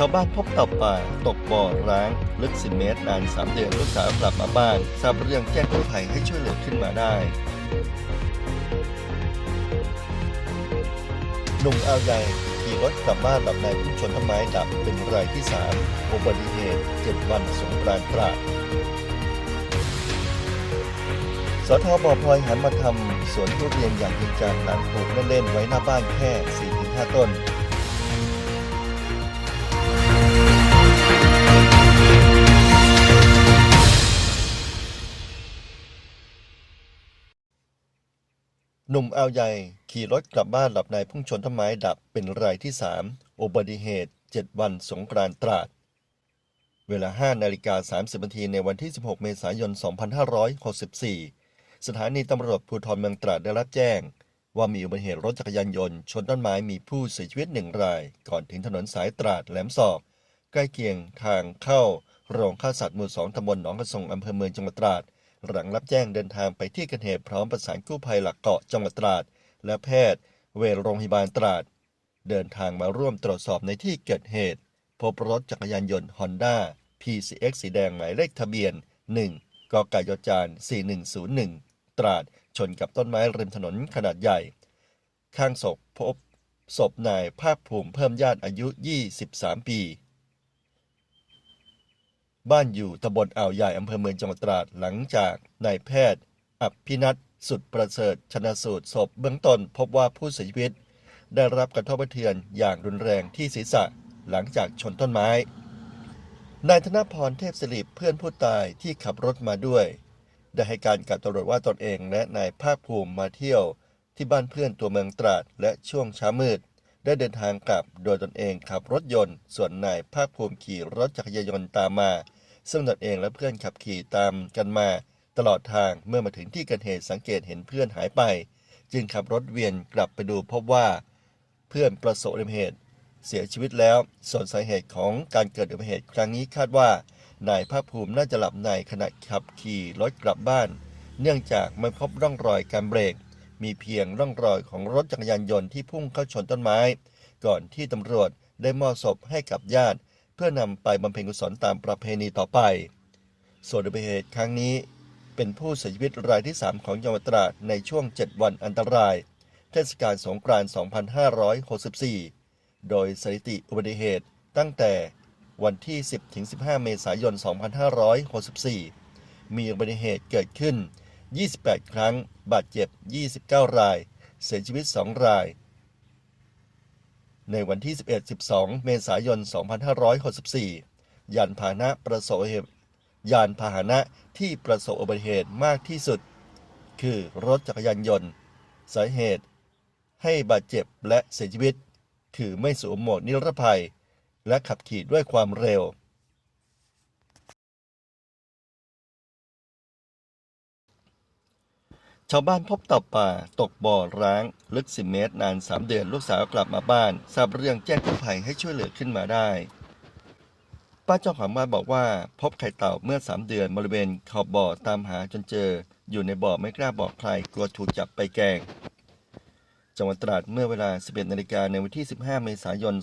ชาวบ้านพบเต่าป่าตกบ่อร้าง ลึก 10 เมตรนาน 3 เดือนลูกสาวกลับมาบ้านทราบเรื่องแจ้งกู้ภัยให้ช่วยเหลือขึ้นมาได้หนุ่มอาใหญ่ขี่รถกลับบ้านหลับในพุ่งชนต้นไม้ดับเป็นรายที่ 3 อุบัติเหตุ 7 วันสงกรานต์ตราดสทบพลอยหันมาทำสวนทุเรียนอย่างจริงจังหลังปลูกเล่นๆไว้หน้าบ้านแค่ 4-5 ต้น หนุ่มอ่าวใหญ่ขี่รถกลับบ้านหลับในพุ่งชนต้นไม้ดับเป็นรายที่ 3 อุบัติเหตุ 7 วันสงกรานตราด เวลา 5 นาฬิกา 30นาทีในวันที่ 16 เมษายน 2564 สถานีตำรวจภูธรเมืองตราดได้รับแจ้ง ว่ามีอุบัติเหตุรถจักรยานยนต์ ชนต้นไม้มีผู้เสียชีวิตหนึ่งราย ก่อนถึงถนนสายตราดแหลมสอบใกล้เคียงทางเข้าโรงฆ่าสัตว์หมู่สองตำบลหนองกระสงอำเภอเมืองจังหวัดตราด หลังรับแจ้งเดินทางไปที่เกิดเหตุพร้อมประสานกู้ภัยหลักเกาะจังหวัดตราด และแพทย์ เวรโรงพยาบาลตราด เดินทางมาร่วมตรวจสอบในที่เกิดเหตุ พบรถจักรยานยนต์ Honda PCX สีแดงหมายเลขทะเบียน 1 กกยจาน4101 ตราด ชนกับต้นไม้ริมถนนขนาดใหญ่ ข้างศพพบศพนายภาคภูมิเพิ่มญาติอายุ 23 ปี บ้านอยู่ตำบลอ่าวใหญ่อำเภอเมืองจังหวัดตราดหลังจากนายแพทย์อภินัทสุดประเสริฐชนะสูตรศพเบื้องต้นพบว่าผู้เสียชีวิต ได้รับกระทบกระเทือนอย่างรุนแรงที่ศีรษะหลังจากชนต้นไม้ นายธนพรเทพศิริเพื่อนผู้ตายที่ขับรถมาด้วย ได้ให้การกับตำรวจว่าตนเองและนายภาคภูมิมาเที่ยวที่บ้านเพื่อนตัวเมืองตราดและช่วงเช้ามืด ได้เดินทางกลับโดยตนเองขับรถยนต์ ส่วนนายภาคภูมิขี่รถจักรยานยนต์ตามมา ซึ่งตนเองและเพื่อนขับขี่ตามกันมา ตลอดทางเมื่อมาถึงที่เกิดเหตุสังเกตเห็นเพื่อนหายไป จึงขับรถเวียนกลับไปดูพบว่า เพื่อนประสบอุบัติเหตุ เสียชีวิตแล้ว ส่วนสาเหตุของการเกิดอุบัติเหตุครั้งนี้คาดว่านายภาคภูมิน่าจะหลับในขณะขับขี่รถกลับบ้าน เนื่องจากไม่พบร่องรอยการเบรก มีเพียงร่องรอยของรถจักรยานยนต์ที่พุ่งเข้าชนต้นไม้ ก่อนที่ตำรวจได้มอบศพให้กับญาติ เพื่อนำไปบำเพ็ญกุศลตามประเพณีต่อไป ส่วนอุบัติเหตุครั้งนี้ เป็นผู้เสียชีวิตรายที่ 3 ของจังหวัดตราดในช่วง 7 วันอันตราย เทศกาลสงกรานต์ 2564 โดยสถิติอุบัติเหตุตั้งแต่วันที่ 10-15 เมษายน 2564 มีอุบัติเหตุเกิดขึ้น 28 ครั้ง บาดเจ็บ 29 ราย เสียชีวิต 2 ราย ในวันที่ 11-12 เมษายน 2564 ยานพาหนะประสบเหตุยานพาหนะที่ประสบอุบัติเหตุมากที่สุด คือรถจักรยานยนต์ สาเหตุ ให้บาดเจ็บและเสียชีวิต คือไม่สวมหมวกนิรภัย และขับขี่ด้วยความเร็ว ชาวบ้านพบเต่าป่าตกบ่อร้าง ลึก 10 เมตร นาน 3 เดือนลูกสาวกลับมาบ้าน ทราบเรื่องแจ้งกู้ภัยให้ช่วยเหลือขึ้นมาได้ ป้าเจ้าของบ้านบอกว่า พบไข่เต่าเมื่อ 3 เดือนบริเวณขอบบ่อตามหาจนเจอ อยู่ในบ่อไม่กล้าบอกใครกลัวถูกจับไปแกงจังหวัดตราดเมื่อเวลา 11 นาฬิกาในวันที่ 15 เมษายน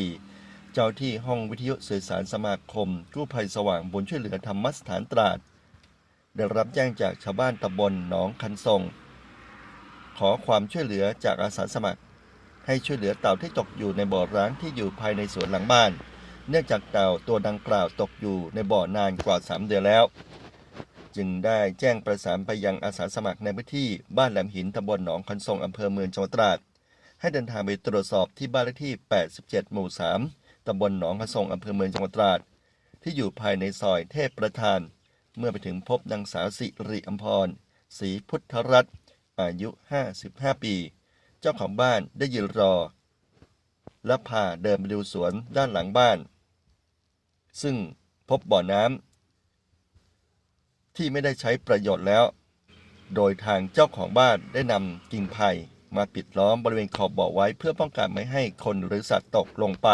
2564 เจ้าที่ห้องวิทยุสื่อสารสมาคมกู้ภัยสว่างบุญช่วยเหลือธรรมสถานตราด ได้รับแจ้งจากชาวบ้านตำบลหนองคันทรง ขอความช่วยเหลือจากอาสาสมัคร ให้ช่วยเหลือเต่าที่ตกอยู่ในบ่อร้างที่อยู่ภายในสวนหลังบ้าน เนื่องจากเต่าตัวดังกล่าวตกอยู่ในบ่อนานกว่า 3 เดือนแล้ว จึงได้แจ้งประสานไปยังอาสาสมัครในพื้นที่บ้านแหลมหินตำบลหนองคันทรงอำเภอเมืองจังหวัดตราดให้เดินทางไปตรวจสอบที่บ้านเลขที่ 87 หมู่ 3 ตำบลหนองคันทรงอำเภอเมืองจังหวัดตราดที่อยู่ภายในซอยเทพประธาน เมื่อไปถึงพบนางสาวสิริอัมพรศรีพุทธรัตน์อายุ 55 ปี เจ้าของบ้านได้ยืนรอ และพาเดินไปดูสวนด้านหลังบ้าน ซึ่งพบบ่อน้ำที่ไม่ได้ใช้ประโยชน์แล้ว โดยทางเจ้าของบ้านได้นำกิ่งไผ่มาปิดล้อมบริเวณขอบบ่อไว้เพื่อป้องกันไม่ให้คนหรือสัตว์ตกลงไป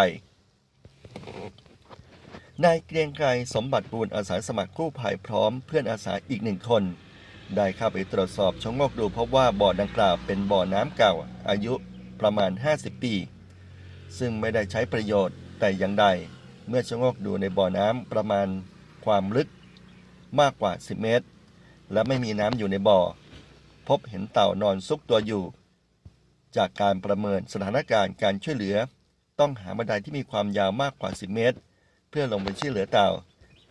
นายเกรียงไกรสมบัติบูรอาสาสมัครกู้ภัยพร้อมเพื่อนอาสาอีกหนึ่งคน ได้เข้าไปตรวจสอบชะโงกดูพบว่าบ่อดังกล่าวเป็นบ่อน้ำเก่า อายุประมาณ 50 ปี ซึ่งไม่ได้ใช้ประโยชน์แต่อย่างใด เมื่อชะโงกดูในบ่อน้ำประมาณความลึกมากกว่า 10 เมตร และไม่มีน้ำอยู่ในบ่อ พบเห็นเต่านอนซุกตัวอยู่ จากการประเมินสถานการณ์การช่วยเหลือ ต้องหาบันไดที่มีความยาวมากกว่า 10 เมตร เพื่อลงไปช่วยเหลือเต่า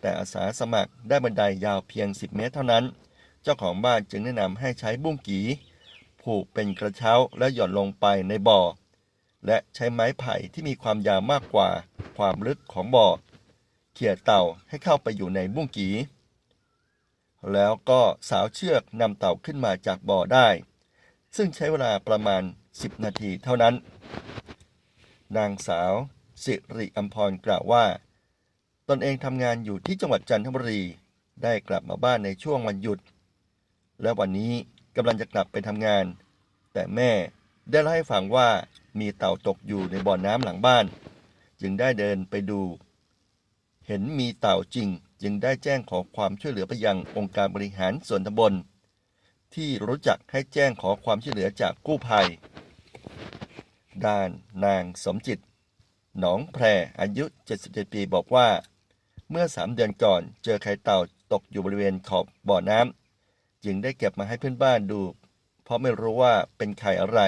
แต่อาสาสมัครได้บันไดยาวเพียง 10 เมตรเท่านั้น เจ้าของบ้านจึงแนะนำให้ใช้บุ้งกี ผูกเป็นกระเช้าและหย่อนลงไปในบ่อ และใช้ไม้ไผ่ที่มีความยาวมากกว่าความลึกของบ่อ เขี่ยเต่าให้เข้าไปอยู่ในบุ้งกีแล้วก็สาวเชือกนำเต่าขึ้นมาจากบ่อได้ ซึ่งใช้เวลาประมาณ 10 นาทีเท่านั้น นางสาวสิริอัมพรกล่าวว่า ตนเองทำงานอยู่ที่จังหวัดจันทบุรี ได้กลับมาบ้านในช่วงวันหยุด และวันนี้กำลังจะกลับไปทำงาน แต่แม่ได้เล่าให้ฟังว่ามีเต่าตกอยู่ในบ่อน้ำหลังบ้าน จึงได้เดินไปดู เห็นมีเต่าจริง จึงได้แจ้งขอความช่วยเหลือไปยังองค์การบริหารส่วนตำบล ที่รู้จักให้แจ้งขอความช่วยเหลือจากกู้ภัย ด้านนางสมจิต หนองแพรอายุ 77 ปีบอกว่า เมื่อ 3 เดือนก่อน เจอไข่เต่าตกอยู่บริเวณขอบบ่อน้ำจึงได้เก็บมาให้เพื่อนบ้านดู เพราะไม่รู้ว่าเป็นไข่อะไร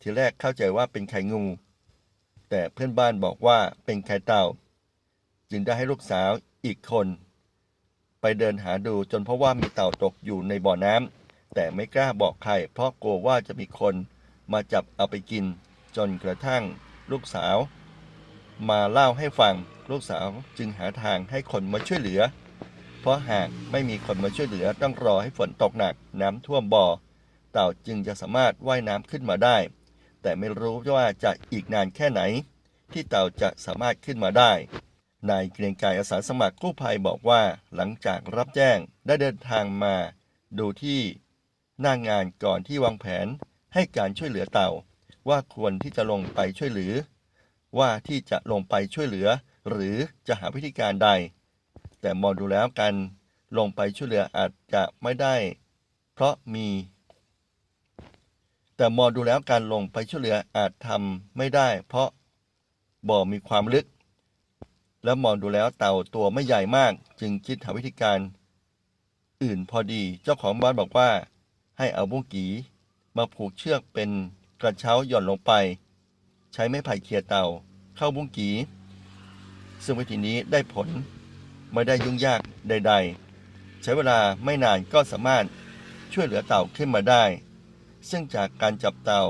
ทีแรกเข้าใจว่าเป็นไข่งู แต่เพื่อนบ้านบอกว่าเป็นไข่เต่า จึงได้ให้ลูกสาวอีกคน ไปเดินหาดูจนเพราะว่ามีเต่าตกอยู่ในบ่อน้ำแต่ไม่กล้าบอกใครเพราะกลัวว่าจะมีคนมาจับเอาไปกิน จนกระทั่งลูกสาว มาเล่าให้ฟัง ลูกสาวจึงหาทางให้คนมาช่วยเหลือ เพราะหากไม่มีคนมาช่วยเหลือต้องรอให้ฝนตกหนักน้ำท่วมบ่อ เต่าจึงจะสามารถว่ายน้ำขึ้นมาได้ แต่ไม่รู้ว่าจะอีกนานแค่ไหน ที่เต่าจะสามารถขึ้นมาได้ นายเกรียงไกรอาสาสมัครกู้ภัยบอกว่าหลังจากรับแจ้งได้เดินทางมา ดูที่หน้างงานก่อนที่วางแผนให้การช่วยเหลือเต่า ว่าควรที่จะลงไปช่วยเหลือ ว่าที่จะลงไปช่วยเหลือ หรือจะหาวิธีการใด แต่มองดูแล้วการลงไปช่วยเหลืออาจจะไม่ได้ เพราะมี แต่มองดูแล้วการลงไปช่วยเหลืออาจทำไม่ได้ เพราะบ่อมีความลึก แล้วมองดูแล้วเต่าตัวไม่ใหญ่มาก จึงคิดหาวิธีการ อื่นพอดีเจ้าของบ้านบอกว่า ให้เอาบุ้งกีมาผูกเชือกเป็นกระเช้าหย่อนลงไป ใช้ไม้ไผ่เขี่ยเต่า เข้าบุ้งกี ซึ่งวิธีนี้ได้ผลไม่ได้ยุ่งยากใด ๆ ใช้เวลาไม่นานก็สามารถช่วยเหลือเต่าขึ้นมาได้ ซึ่งจากการจับเต่า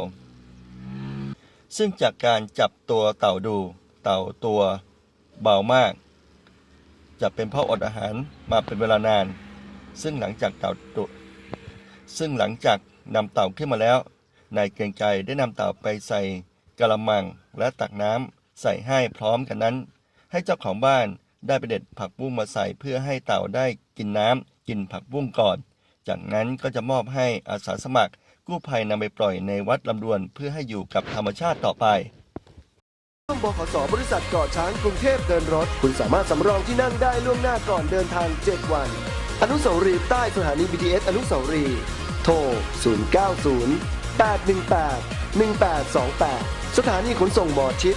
ซึ่งจากการจับตัวเต่าดู เต่าตัวเบามาก จะเป็นเพราะอดอาหารมาเป็นเวลานาน ซึ่งหลังจากเต่าตุซึ่งหลังจากนำเต่าขึ้นมาแล้ว นายเกรียงไกรได้นำเต่าไปใส่กระมังและตักน้ำใส่ให้พร้อมกันนั้น ให้เจ้าของบ้านได้ไปเด็ดผักบุ้งมาใส่เพื่อให้เต่าได้กินน้ำกินผักบุ้งก่อน จากนั้นก็จะมอบให้อาสาสมัคร กู้ภัยนำไปปล่อยในวัดลำดวนเพื่อให้อยู่กับธรรมชาติต่อไปร่วมบขสบริษัทเกาะช้างกรุงเทพเดินรถ คุณสามารถสำรองที่นั่งได้ล่วงหน้าก่อนเดินทาง 7 วัน อนุสาวรีย์ใต้สถานี BTS อนุสาวรีย์โทร 090 818 1828 สถานีขนส่งหมอชิด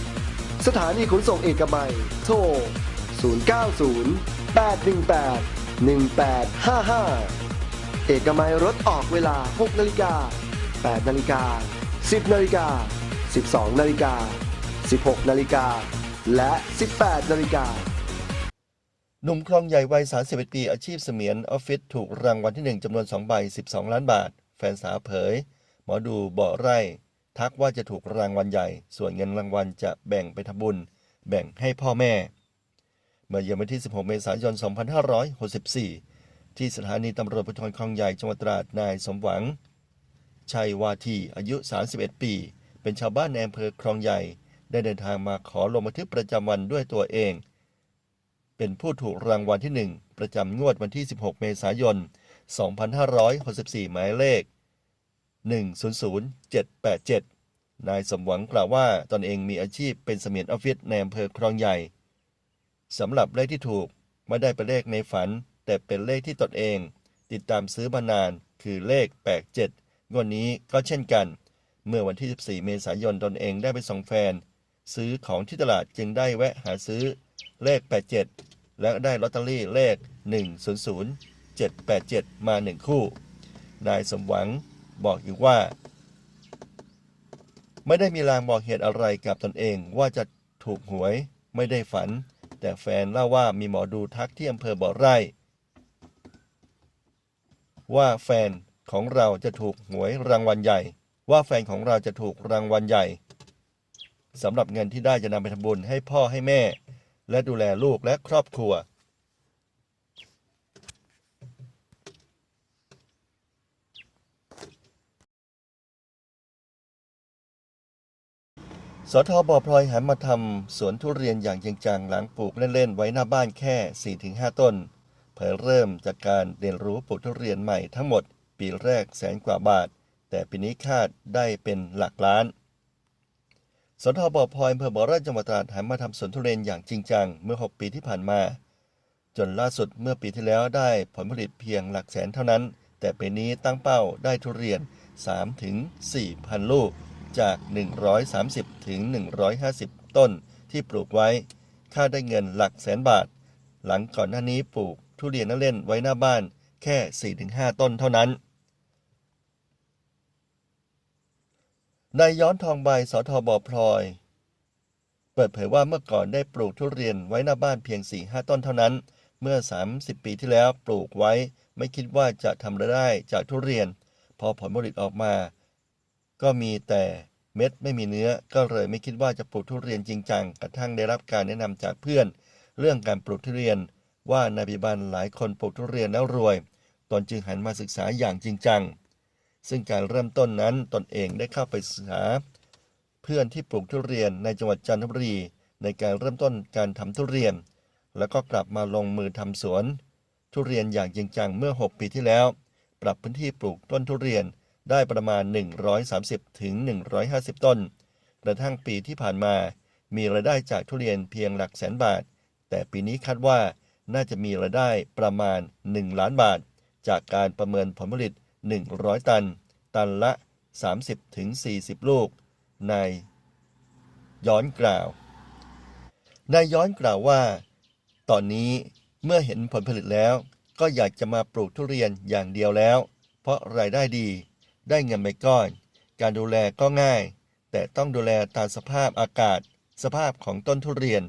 สถานีขนส่งเอกมัย โทร 090 818 1855 เอกมัยรถออกเวลา 6 นาฬิกา 8 นาฬิกา 10 นาฬิกา 12 นาฬิกา 16 นาฬิกา และ 18 นาฬิกาหนุ่มคลองใหญ่วัย 31 ปี อาชีพเสมียนออฟฟิศถูกรางวัลที่ 1จำนวน 2 ใบ 12 ล้านบาท แฟนสาวเผย หมอดูบอไร่ ทักว่าจะถูกรางวัลใหญ่ ส่วนเงินรางวัลจะแบ่งไปทำบุญ แบ่งให้พ่อแม่ เมื่อเย็นวันที่ 16 เมษายน 2564 ที่สถานีตำรวจภูธรคลองใหญ่จังหวัดตราดนายสมหวัง ชัยวาทีอายุ 31 ปี เป็นชาวบ้านในอำเภอคลองใหญ่ ได้เดินทางมาขอลงบันทึกประจำวันด้วยตัวเอง เป็นผู้ถูกรางวัลที่ 1 ประจำงวดวันที่ 16 เมษายน 2564 หมายเลข 100787 นายสมหวังกล่าวว่าตนเองมีอาชีพเป็นเสมียนออฟฟิศในอำเภอคลองใหญ่สำหรับเลขที่ถูกไม่ได้เป็นเลขในฝัน แต่เป็นเลขที่ตนเอง ติดตามซื้อมานานคือเลข 87 งวดนี้ก็เช่นกัน เมื่อวันที่ 14 เมษายนตนเองได้ไปส่งแฟน ซื้อของที่ตลาดจึงได้แวะหาซื้อเลข 87 และได้ลอตเตอรี่เลข 100787 มาหนึ่งคู่ นายสมหวัง บอกอีกว่า ไม่ได้มีลางบอกเหตุอะไรกับตนเอง ว่าจะถูกหวยไม่ได้ฝัน แต่แฟนเล่าว่ามีหมอดูทักที่อำเภอบ่อไร่ ว่าแฟนของเราจะถูกหวยรางวัลใหญ่ ว่าแฟนของเราจะถูกรางวัลใหญ่สำหรับเงินที่ได้จะนำไปทำบุญให้พ่อให้แม่ และดูแลลูกและครอบครัว สทบพลอยหันมาทำสวนทุเรียนอย่างจริงจังหลังปลูกเล่น ๆ ไว้หน้าบ้านแค่ 4-5 ต้น เผยเริ่มจากการเรียนรู้ปลูกทุเรียนใหม่ทั้งหมด ปีแรกแสนกว่าบาท แต่ปีนี้คาดได้เป็นหลักล้าน สทบพลอยอำเภอบ่อไร่จังหวัดตราดหันมาทำสวนทุเรียนอย่างจริงจังเมื่อ 6 ปีที่ผ่านมา จนล่าสุดเมื่อปีที่แล้วได้ผลผลิตเพียงหลักแสนเท่านั้น แต่ปีนี้ตั้งเป้าได้ทุเรียน3ถึง4พันลูก จาก 130 ถึง 150 ต้นที่ปลูกไว้ค่าดได้เงินหลักแสนบาท หลังก่อนหน้านี้ปลูกทุเรียนนั่งเล่นไว้หน้าบ้านแค่ 4-5 ต้นเท่านั้นนายย้อนทองใบสทบพลอย เปิดเผยว่าเมื่อก่อนได้ปลูกทุเรียนไว้หน้าบ้านเพียง 4-5 ต้นเท่านั้น เมื่อ 30 ปีที่แล้วปลูกไว้ ไม่คิดว่าจะทำรายได้จากทุเรียน พอผลผลิตออกมา ก็มีแต่เม็ดไม่มีเนื้อ ก็เลยไม่คิดว่าจะปลูกทุเรียนจริงจังกระทั่งได้รับการแนะนำจากเพื่อน เรื่องการปลูกทุเรียน ว่าในปัจจุบันหลายคนปลูกทุเรียนแล้วรวย ตนจึงหันมาศึกษาอย่างจริงจัง ซึ่งการเริ่มต้นนั้นตนเองได้เข้าไปศึกษา เพื่อนที่ปลูกทุเรียนในจังหวัดจันทบุรี ในการเริ่มต้นการทำทุเรียน แล้วก็กลับมาลงมือทำสวน ทุเรียนอย่างจริงจังเมื่อ 6 ปีที่แล้ว ปรับพื้นที่ปลูกต้นทุเรียน ได้ประมาณ 130 ถึง 150 ต้น กระทั่งปีที่ผ่านมา มีรายได้จากทุเรียนเพียงหลักแสนบาท แต่ปีนี้คาดว่าน่าจะมีรายได้ประมาณ 1 ล้านบาท จากการประเมินผลผลิต 100 ตัน ตันละ 30ถึง40ลูก นายย้อนกล่าว นายย้อนกล่าวว่า ตอนนี้เมื่อเห็นผลผลิตแล้ว ก็อยากจะมาปลูกทุเรียนอย่างเดียวแล้ว เพราะรายได้ดี ได้เงินไปก้อน การดูแลก็ง่าย แต่ต้องดูแลตามสภาพอากาศ สภาพของต้นทุเรียน